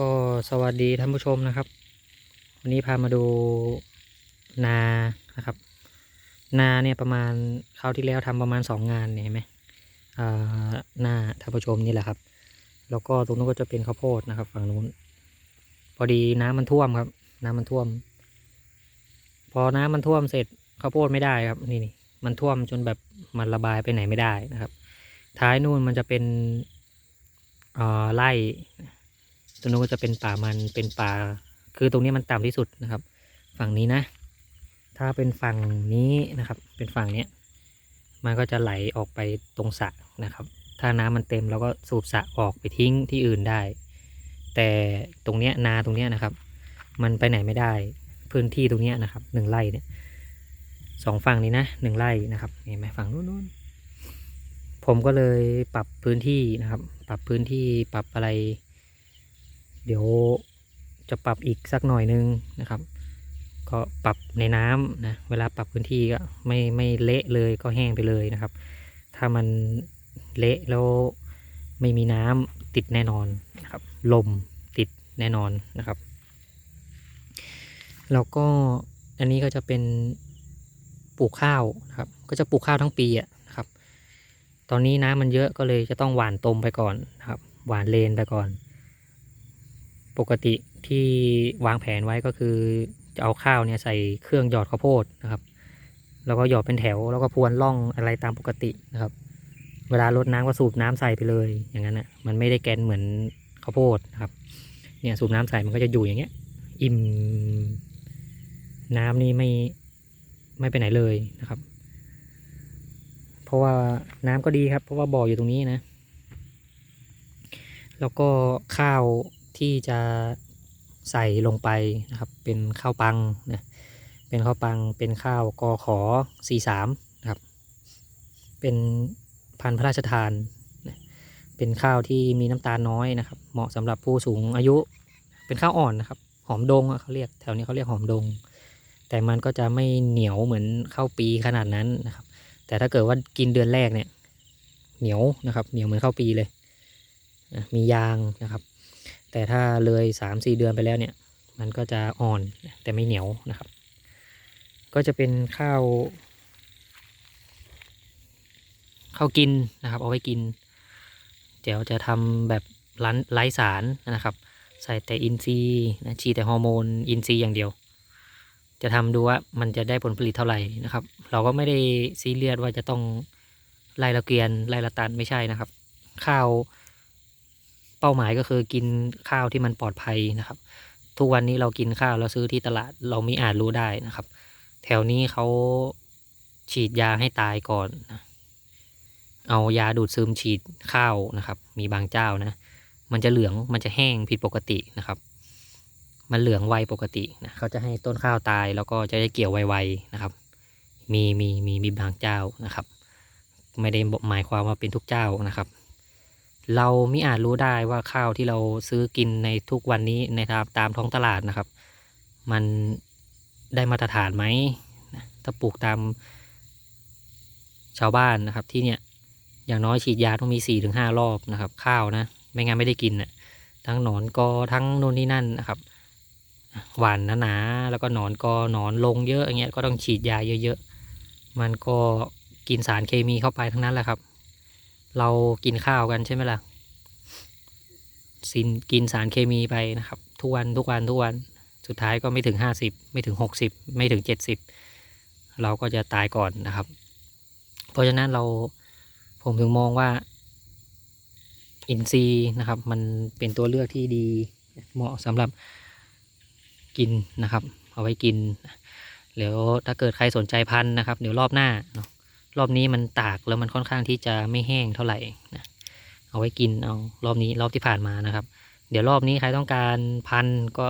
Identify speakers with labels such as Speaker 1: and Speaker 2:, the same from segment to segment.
Speaker 1: ก็สวัสดีท่านผู้ชมนะครับ วันนี้พามาดูนานะครับ นาเนี่ยประมาณคราวที่แล้วทำประมาณสองงานเนี่ยเห็นไหมอ่าหน้าท่านผู้ชมนี่แหละครับ แล้วก็ตรงนู้นก็จะเป็นข้าวโพดนะครับ ฝั่งนู้น พอดีน้ำมันท่วมครับ น้ำมันท่วม พอน้ำมันท่วมเสร็จข้าวโพดไม่ได้ครับนี่นี่มันท่วมจนแบบมันระบายไปไหนไม่ได้นะครับ ท้ายนู่นมันจะเป็นอ่อไร่ ตรงนู้นก็จะเป็นป่ามันเป็นป่า คือตรงนี้มันต่ำที่สุดนะครับ ฝั่งนี้นะ ถ้าเป็นฝั่งนี้นะครับ เป็นฝั่งเนี้ยมันก็จะไหลออกไปตรงสระนะครับ ถ้าน้ำมันเต็มเราก็สูบสระออกไปทิ้งที่อื่นได้ แต่ตรงเนี้ยนาตรงเนี้ยนะครับ มันไปไหนไม่ได้ พื้นที่ตรงเนี้ยนะครับหนึ่งไร่เนี่ยสองฝั่งนี้นะหนึ่งไร่นะครับเห็นไหมฝั่งนู้นนู้นผมก็เลยปรับพื้นที่นะครับ ปรับพื้นที่ปรับอะไร เดี๋ยวจะปรับอีกสักหน่อยนึงนะครับ ก็ปรับในน้ำนะเวลาปรับพื้นที่ก็ไม่ไม่เละเลยก็แห้งไปเลยนะครับ ถ้ามันเละแล้วไม่มีน้ำติดแน่นอนนะครับ ลมติดแน่นอนนะครับแล้วก็อันนี้ก็จะเป็นปลูกข้าวนะครับ ก็จะปลูกข้าวทั้งปีอะนะครับ ตอนนี้น้ำมันเยอะก็เลยจะต้องหว่านตมไปก่อนนะครับ หว่านเลนไปก่อน ปกติที่วางแผนไว้ก็คือจะเอาข้าวเนี่ยใส่เครื่องหยอดข้าวโพดนะครับ แล้วก็หยอดเป็นแถวแล้วก็พรวนร่องอะไรตามปกตินะครับ เวลารดน้ำก็สูบน้ำใส่ไปเลยอย่างนั้นอะมันไม่ได้แกนเหมือนข้าวโพดนะครับ เนี่ยสูบน้ำใส่มันก็จะอยู่อย่างเงี้ย อิ่มน้ำนี่ไม่ไม่ไปไหนเลยนะครับ เพราะว่าน้ำก็ดีครับ เพราะว่าบ่ออยู่ตรงนี้นะ แล้วก็ข้าว ที่จะใส่ลงไปนะครับ เป็นข้าวปังนะเป็นข้าวปังเป็นข้าวกอขอสี่สามนะครับ เป็นพันธุ์พระราชทานนะเป็นข้าวที่มีน้ำตาลน้อยนะครับ เหมาะสำหรับผู้สูงอายุ เป็นข้าวอ่อนนะครับ หอมดงอะเขาเรียกแถวนี้เขาเรียกหอมดง แต่มันก็จะไม่เหนียวเหมือนข้าวปีขนาดนั้นนะครับ แต่ถ้าเกิดว่ากินเดือนแรกเนี่ย เหนียวนะครับ เหนียวเหมือนข้าวปีเลยมียางนะครับ แต่ถ้าเลยสามสี่เดือนไปแล้วเนี่ย มันก็จะอ่อนแต่ไม่เหนียวนะครับ ก็จะเป็นข้าวข้าวกินนะครับ เอาไว้กินเดี๋ยวจะทำแบบร้านไร้สารนะครับ ใส่แต่อินทรีย์นะฉีดแต่ฮอร์โมนอินทรีย์อย่างเดียว จะทำดูว่ามันจะได้ผลผลิตเท่าไหร่นะครับ เราก็ไม่ได้ซีเรียสว่าจะต้องไล่ละเกียนไล่ละตันไม่ใช่นะครับ ข้าว เป้าหมายก็คือกินข้าวที่มันปลอดภัยนะครับ ทุกวันนี้เรากินข้าวเราซื้อที่ตลาดเราไม่อาจรู้ได้นะครับ แถวนี้เขาฉีดยาให้ตายก่อนนะเอายาดูดซึมฉีดข้าวนะครับ มีบางเจ้านะ มันจะเหลืองมันจะแห้งผิดปกตินะครับ มันเหลืองไวปกตินะเขาจะให้ต้นข้าวตายแล้วก็จะได้เกี่ยวไวๆนะครับ มีมีมีมีบางเจ้านะครับ ไม่ได้หมายความว่าเป็นทุกเจ้านะครับ เราไม่อาจรู้ได้ว่าข้าวที่เราซื้อกินในทุกวันนี้ในตามตามท้องตลาดนะครับ มันได้มาตรฐานไหมถ้าปลูกตามชาวบ้านนะครับที่เนี่ยอย่างน้อยฉีดยาต้องมีสี่ถึงห้ารอบนะครับ ข้าวนะไม่งั้นไม่ได้กินนะทั้งหนอนกอทั้งโน่นนี่นั่นนะครับหวานหนาๆแล้วก็หนอนกอหนอนลงเยอะอย่างเงี้ยก็ต้องฉีดยาเยอะ ๆ มันก็กินสารเคมีเข้าไปทั้งนั้นแหละครับ เรากินข้าวกันใช่ไหมล่ะสินกินสารเคมีไปนะครับ ทุกวันทุกวันทุกวันสุดท้ายก็ไม่ถึงห้าสิบไม่ถึงหกสิบไม่ถึงเจ็ดสิบเราก็จะตายก่อนนะครับ เพราะฉะนั้นเราผมถึงมองว่า อินทรีนะครับ มันเป็นตัวเลือกที่ดีเหมาะสำหรับกินนะครับ เอาไว้กินเดี๋ยวถ้าเกิดใครสนใจพันธุ์นะครับ เดี๋ยวรอบหน้าเนาะ รอบนี้มันตากแล้วมันค่อนข้างที่จะไม่แห้งเท่าไหร่นะเอาไว้กินเอารอบนี้รอบที่ผ่านมานะครับ เดี๋ยวรอบนี้ใครต้องการพันก็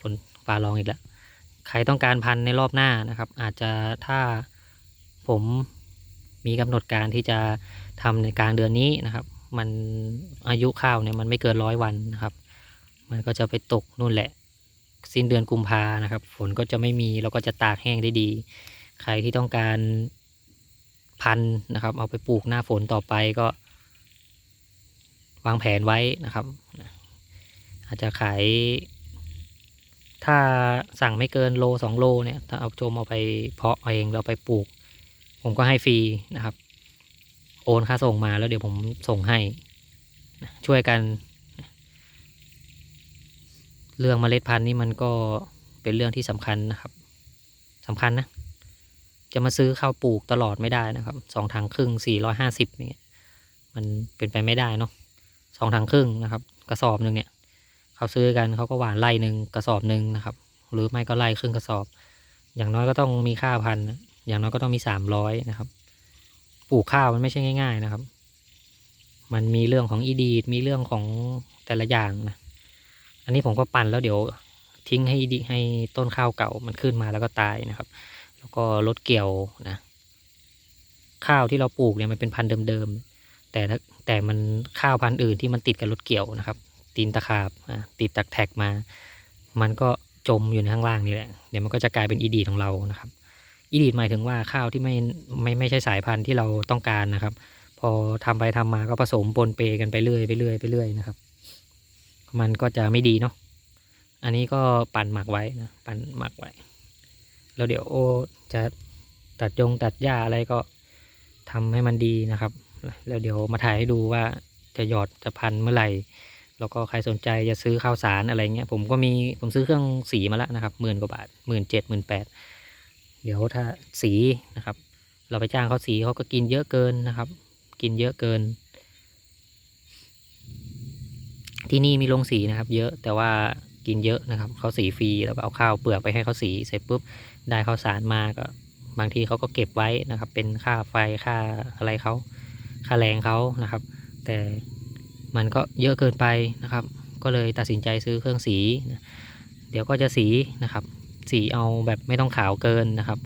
Speaker 1: ฝนฟ้าร้องอีกแล้วใครต้องการพันในรอบหน้านะครับ อาจจะถ้าผมมีกำหนดการที่จะทำในกลางเดือนนี้นะครับ มันอายุข้าวเนี่ยมันไม่เกินร้อยวันนะครับ มันก็จะไปตกนู่นแหละ สิ้นเดือนกุมภานะครับ ฝนก็จะไม่มีแล้วก็จะตากแห้งได้ดี ใครที่ต้องการพันธุ์นะครับ เอาไปปลูกหน้าฝนต่อไปก็ วางแผนไว้นะครับ อาจจะขาย ถ้าสั่งไม่เกินโลสองโลเนี่ย ถ้าเอาโจมเอาไปเพาะเองเราไปปลูก ผมก็ให้ฟรีนะครับ โอนค่าส่งมาแล้วเดี๋ยวผมส่งให้ ช่วยกัน เรื่องเมล็ดพันธุ์นี่มันก็เป็นเรื่องที่สำคัญนะครับสำคัญนะ จะมาซื้อข้าวปลูกตลอดไม่ได้นะครับสองถังครึ่งสี่ร้อยห้าสิบเนี่ยมันเป็นไปไม่ได้เนาะสองถังครึ่งนะครับ กระสอบหนึ่งเนี่ย เขาซื้อกันเขาก็หวานไร่หนึ่งกระสอบหนึ่งนะครับ หรือไม่ก็ไร่ครึ่งกระสอบ อย่างน้อยก็ต้องมีค่าพันนะอย่างน้อยก็ต้องมีสามร้อยนะครับ ปลูกข้าวมันไม่ใช่ง่าย ๆนะครับ มันมีเรื่องของอีดีดมีเรื่องของแต่ละอย่างนะอันนี้ผมก็ปั่นแล้วเดี๋ยวทิ้งให้ดีให้ต้นข้าวเก่ามันขึ้นมาแล้วก็ตายนะครับ แล้วก็รดเกี่ยวนะข้าวที่เราปลูกเนี่ยมันเป็นพันธุ์เดิมๆ แต่แต่มันข้าวพันธุ์อื่นที่มันติดกับรถเกี่ยวนะครับ ตีนตะขาบติดตักแท็กมา มันก็จมอยู่ในข้างล่างนี่แหละ เดี๋ยวมันก็จะกลายเป็นอีดีของเรานะครับ อีดีหมายถึงว่าข้าวที่ไม่ไม่ไม่ใช่สายพันธุ์ที่เราต้องการนะครับ พอทำไปทำมาก็ผสมปนเปกันไปเรื่อยไปเรื่อยไปเรื่อยนะครับ มันก็จะไม่ดีเนาะ อันนี้ก็ปั่นหมักไว้นะ ปั่นหมักไว้ แล้วเดี๋ยวโอจะตัดยงตัดหญ้าอะไรก็ทำให้มันดีนะครับ แล้วเดี๋ยวมาถ่ายให้ดูว่าจะหยอดจะพันเมื่อไหร่ แล้วก็ใครสนใจจะซื้อข้าวสารอะไรเงี้ย ผมก็มีผมซื้อเครื่องสีมาแล้วนะครับหมื่นกว่าบาทหมื่นเจ็ดหมื่นแปดเดี๋ยวถ้าสีนะครับ เราไปจ้างเขาสีเขาก็กินเยอะเกินนะครับ กินเยอะเกิน ที่นี่มีโรงสีนะครับ เยอะแต่ว่า กินเยอะนะครับเขาสีฟรีแล้วเอาข้าวเปลือกไปให้เขาสีเสร็จปุ๊บได้ข้าวสารมาก็บางทีเขาก็เก็บไว้นะครับ เป็นค่าไฟค่าอะไรเขาค่าแรงเขานะครับ แต่มันก็เยอะเกินไปนะครับ ก็เลยตัดสินใจซื้อเครื่องสี เดี๋ยวก็จะสีนะครับ สีเอาแบบไม่ต้องขาวเกินนะครับ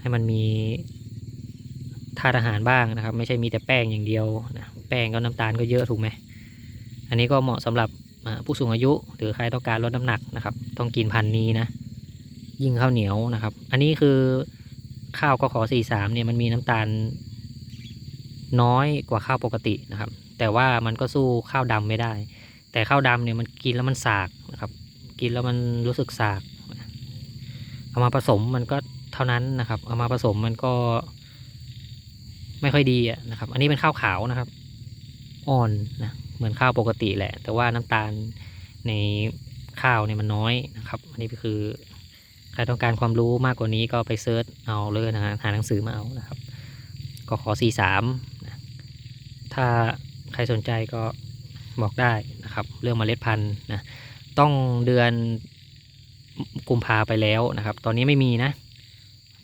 Speaker 1: ให้มันมีธาตุอาหารบ้างนะครับ ไม่ใช่มีแต่แป้งอย่างเดียวนะแป้งก็น้ำตาลก็เยอะถูกไหมอันนี้ก็เหมาะสำหรับ ผู้สูงอายุหรือใครต้องการลดน้ำหนักนะครับ ต้องกินพันธุ์นี้นะ ยิ่งข้าวเหนียวนะครับ อันนี้คือข้าวกขอสี่สามเนี่ยมันมีน้ำตาลน้อยกว่าข้าวปกตินะครับ แต่ว่ามันก็สู้ข้าวดำไม่ได้ แต่ข้าวดำเนี่ยมันกินแล้วมันสากนะครับ กินแล้วมันรู้สึกสากเอามาผสมมันก็เท่านั้นนะครับ เอามาผสมมันก็ ไม่ค่อยดีอะนะครับ อันนี้เป็นข้าวขาวนะครับ อ่อนนะ เหมือนข้าวปกติแหละ แต่ว่าน้ำตาลในข้าวเนี่ยมันน้อยนะครับอันนี้ก็คือใครต้องการความรู้มากกว่านี้ก็ไปเซิร์ชเอาเลยนะฮะหาหนังสือมาเอานะครับก็ขอสี่สามนะถ้าใครสนใจก็บอกได้นะครับ เรื่องเมล็ดพันธุ์นะต้องเดือนกุมภาไปแล้วนะครับ ตอนนี้ไม่มีนะ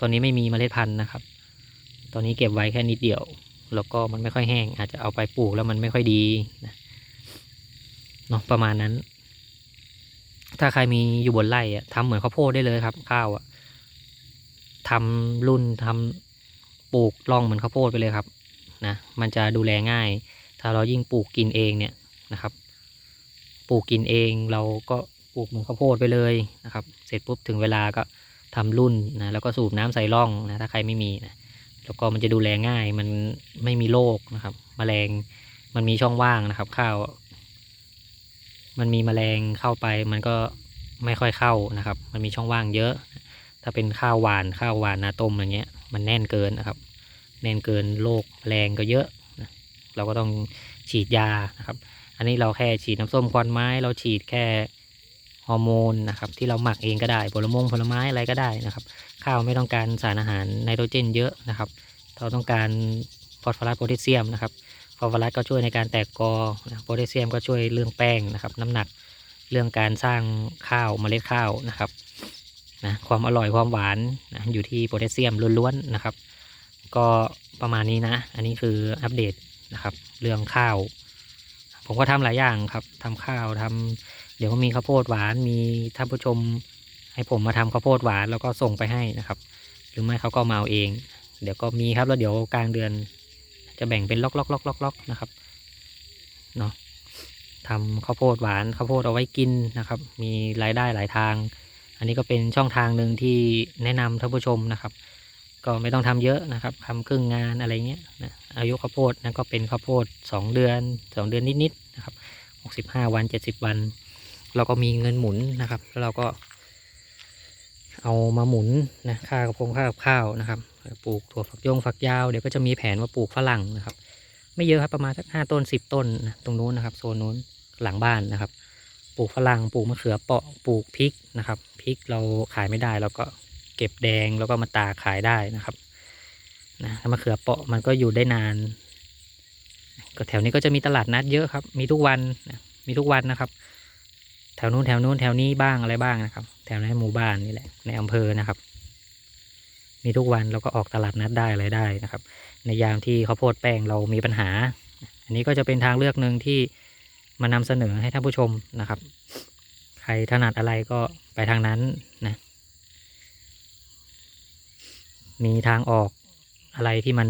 Speaker 1: ตอนนี้ไม่มีเมล็ดพันธุ์นะครับ ตอนนี้เก็บไว้แค่นิดเดียว แล้วก็มันไม่ค่อยแห้ง อาจจะเอาไปปลูกแล้วมันไม่ค่อยดีนะ เนาะประมาณนั้น ถ้าใครมีอยู่บนไร่อะทำเหมือนข้าวโพดได้เลยครับ ข้าวอะทำรุ่นทำปลูกร่องเหมือนข้าวโพดไปเลยครับนะมันจะดูแลง่าย ถ้าเรายิ่งปลูกกินเองเนี่ยนะครับ ปลูกกินเองเราก็ปลูกเหมือนข้าวโพดไปเลยนะครับ เสร็จปุ๊บถึงเวลาก็ทำรุ่นนะแล้วก็สูบน้ำใส่ร่องนะถ้าใครไม่มีนะแล้วก็มันจะดูแลง่ายมันไม่มีโรคนะครับแมลงมันมีช่องว่างนะครับ ข้าว มันมีแมลงเข้าไปมันก็ไม่ค่อยเข้านะครับ มันมีช่องว่างเยอะ ถ้าเป็นข้าวหวานข้าวหวานนาต้มอย่างเงี้ย มันแน่นเกินนะครับ แน่นเกินโรคแมลงก็เยอะนะเราก็ต้องฉีดยานะครับ อันนี้เราแค่ฉีดน้ำส้มควันไม้เราฉีดแค่ฮอร์โมนนะครับที่เราหมักเองก็ได้ผลมงผลไม้อะไรก็ได้นะครับ ข้าวไม่ต้องการสารอาหารไนโตรเจนเยอะนะครับ เราต้องการฟอสฟอรัสโพแทสเซียมนะครับ ฟอสฟอรัสก็ช่วยในการแตกกอโพแทสเซียมก็ช่วยเรื่องแป้งนะครับ น้ำหนักเรื่องการสร้างข้าวเมล็ดข้าวนะครับนะความอร่อยความหวานนะอยู่ที่โพแทสเซียมล้วนๆนะครับ ก็ประมาณนี้นะ อันนี้คืออัปเดตนะครับ เรื่องข้าว ผมก็ทำหลายอย่างครับทำข้าวทำเดี๋ยวก็มีข้าวโพดหวานมีท่านผู้ชม ให้ผมมาทำข้าวโพดหวานแล้วก็ส่งไปให้นะครับ หรือไม่เขาก็มาเอาเอง เดี๋ยวก็มีครับแล้วเดี๋ยวกลางเดือน จะแบ่งเป็นล็อกล็อกล็อกล็อกล็อกนะครับเนาะทำข้าวโพดหวานข้าวโพดเอาไว้กินนะครับ มีรายได้หลายทาง อันนี้ก็เป็นช่องทางหนึ่งที่แนะนำท่านผู้ชมนะครับ ก็ไม่ต้องทำเยอะนะครับทำครึ่งงานอะไรเงี้ยนะอายุข้าวโพดนะก็เป็นข้าวโพดสองเดือนสองเดือนนิดๆนะครับหกสิบห้าวันเจ็ดสิบวัน เราก็มีเงินหมุนนะครับ แล้วเราก็ เอามาหมุนนะค่ากระพงค่ากับข้าวนะครับปลูกถั่วฝักยงฝักยาวเดี๋ยวก็จะมีแผนว่าปลูกฝรั่งนะครับ ไม่เยอะครับประมาณสักห้าต้นสิบต้นนะตรงนู้นนะครับโซนนู้นหลังบ้านนะครับ ปลูกฝรั่งปลูกมะเขือเปาะปลูกพริกนะครับพริกเราขายไม่ได้เราก็เก็บแดงแล้วก็มาตาขายได้นะครับนะมะเขือเปาะมันก็อยู่ได้นานก็แถวนี้ก็จะมีตลาดนัดเยอะครับ มีทุกวันมีทุกวันนะครับ แถวนู้นแถวนู้นแถวนี้บ้างอะไรบ้างนะครับ แถวในหมู่บ้านนี่แหละในอำเภอนะครับ มีทุกวันเราก็ออกตลาดนัดได้อะไรได้นะครับ ในยามที่ข้าวโพดแป้งเรามีปัญหา อันนี้ก็จะเป็นทางเลือกหนึ่งที่มานำเสนอให้ท่านผู้ชมนะครับ ใครถนัดอะไรก็ไปทางนั้นนะมีทางออกอะไรที่มัน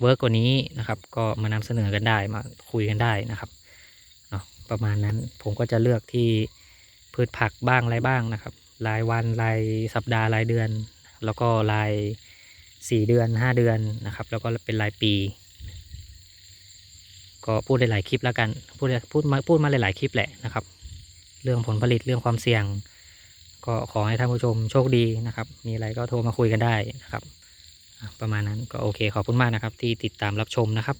Speaker 1: เวิร์กกว่านี้นะครับ ก็มานำเสนอกันได้มาคุยกันได้นะครับประมาณนั้นผมก็จะเลือกที่ พืชผักบ้างอะไรบ้างนะครับ รายวันรายสัปดาห์รายเดือน แล้วก็รายสี่เดือนห้าเดือนนะครับ แล้วก็เป็นรายปี ก็พูดหลายๆคลิปแล้วกันพูดพูดมาพูดมาหลายๆคลิปแหละนะครับ เรื่องผลผลิตเรื่องความเสี่ยง ก็ขอให้ท่านผู้ชมโชคดีนะครับ มีอะไรก็โทรมาคุยกันได้นะครับ ประมาณนั้นก็โอเคขอบคุณมากนะครับ ที่ติดตามรับชมนะครับ